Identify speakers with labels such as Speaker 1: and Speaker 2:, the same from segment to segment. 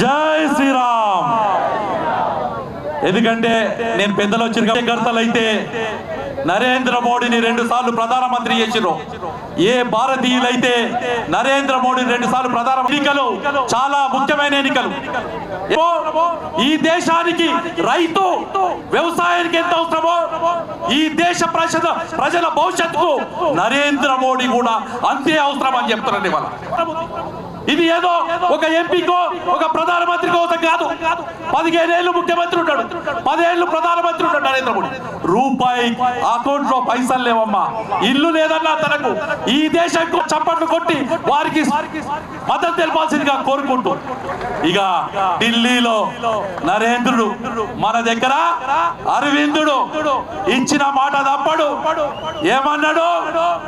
Speaker 1: జై శ్రీరామ్. ఎందుకంటే నేను పెద్దలు వచ్చిన కార్యకర్తలు అయితే నరేంద్ర మోడీని రెండు సార్లు ప్రధానమంత్రి చేసిరు ఏ భారతీయులైతే నరేంద్ర మోడీని రెండు సార్లు ప్రధాన ఎన్నికలు చాలా ముఖ్యమైన ఎన్నికలు. ఈ దేశానికి రైతు వ్యవసాయానికి ఎంత అవసరమో ఈ దేశ ప్రజల ప్రజల భవిష్యత్తుకు నరేంద్ర మోడీ కూడా అంతే అవసరం అని చెప్తున్నాను ఇవాళ. ఇది ఏదో ఒక ఎంపీకో ఒక ప్రధానమంత్రికో ఒక పదిహేనేళ్ళు ముఖ్యమంత్రి ఉంటాడు పదేళ్ళు ప్రధానమంత్రి ఉంటాడు నరేంద్ర మోడీ. రూపాయి అకౌంట్లో పైసలు లేవమ్మా. ఇల్లు లేదన్నా తనకు. ఈ దేశం చప్పట్లు కొట్టి వారికి మద్దతు తెలపాల్సిందిగా కోరుకుంటూ. ఇక ఢిల్లీలో నరేంద్రుడు మన దగ్గర అరవిందుడు ఇచ్చిన మాట తప్పడు. ఏమన్నాడు?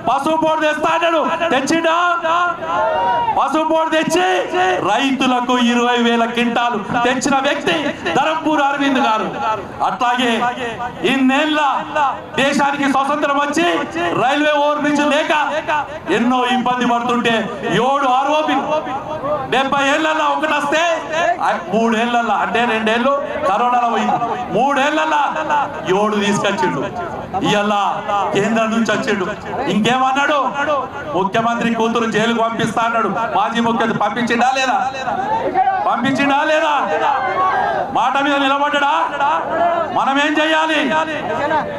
Speaker 1: పసుపు బోర్డు తెస్తా అన్నాడు. తెచ్చిడా? పసుపు బోర్డు తెచ్చి రైతులకు ఇరవై వేల క్వింటాలు తెచ్చిన వ్యక్తి ధరంపూర్ అరవింద్ గారు. అట్లాగే ఇన్నేళ్ళ దేశానికి స్వతంత్రం వచ్చి రైల్వే ఓవర్ బ్రిడ్జ్ లేక ఎన్నో ఇబ్బంది పడుతుంటే ఏడు ఆరోపి డెబ్బై ఏళ్ళల్లో ఒకటి వస్తే మూడేళ్ళలో అంటే రెండేళ్ళు కరోనాలో పోయింది. మూడేళ్ళలో ఏడు తీసుకొచ్చిండు. ఇవాళ కేంద్రం నుంచి వచ్చిండు. ఇంకేమన్నాడు? ముఖ్యమంత్రి కూతురు జైలుకు పంపిస్తా అన్నాడు. మాజీ ముఖ్యమంత్రి పంపించిండా లేదా? పంపించిండా లేదా? మాట మీద నిలబడ్డా? మనం ఏం చేయాలి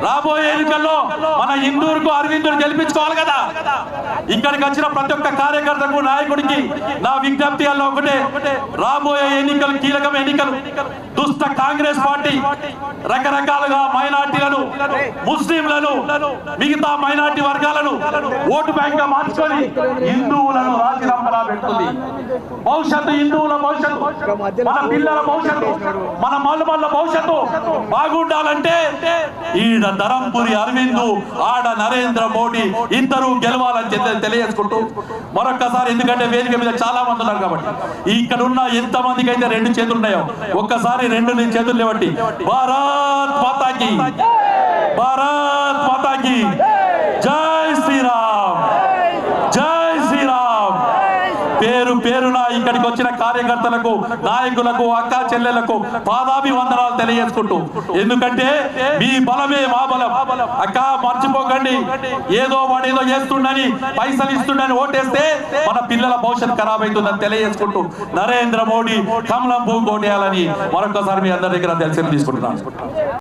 Speaker 1: రాబోయే ఎన్నికల్లో మన ఇందూరుకు అరవిందుడు గెలిపించుకోవాలి కదా. ఇక్కడికి వచ్చిన ప్రతి ఒక్క కార్యకర్తకు నాయకుడికి నా విజ్ఞప్తి అలా ఒకటే రాబోయే ఎన్నికలు కీలకమైన ఎన్నికలు. దుష్ట కాంగ్రెస్ పార్టీ రకరకాలుగా మైనార్టీలను ముస్లింలను మిగతా మైనార్టీ వర్గాలను ఓటు బ్యాంక్గా మార్చుకొని హిందువులను పెడుతుంది. భవిష్యత్తు హిందువుల భవిష్యత్తు మన పిల్లల భవిష్యత్తు మన మల్లమల్ల భవిష్యత్తు బాగుండాలంటే ఈడ ధరంపురి అరవింద్ ఆడ నరేంద్ర మోడీ ఇద్దరు గెలవాలని తెలియజేసుకుంటూ మరొక్కసారి ఎందుకంటే వేదిక మీద చాలా మంది ఉన్నారు కాబట్టి. ఇక్కడ ఉన్న ఎంత మందికి అయితే రెండు చేతులు ఉన్నాయో ఒక్కసారి రెండు చేతులు లేవండి. భారత్ మాతాకి. భారత్ మాతాకి జై శ్రీరామ్ జై శ్రీరామ్ పేరు పేరున ఇక్కడికి వచ్చిన కార్యకర్తలకు నాయకులకు అక్క చెల్లెలకు పాదాభివందనాలు తెలియజేసుకుంటూ. ఎందుకంటే మీ బలమే మా బలం. అక్క మర్చిపోకండి. ఏదో వాడు ఏదో చేస్తుండని పైసలు ఇస్తుండని ఓటేస్తే మన పిల్లల భవిష్యత్ ఖరాబ్ అవుతుందని తెలియజేసుకుంటూ నరేంద్ర మోడీ కమలం భూ కోటేయాలని మరొకసారి మీ అందరి దగ్గర తెలిసి తీసుకుంటున్నాను.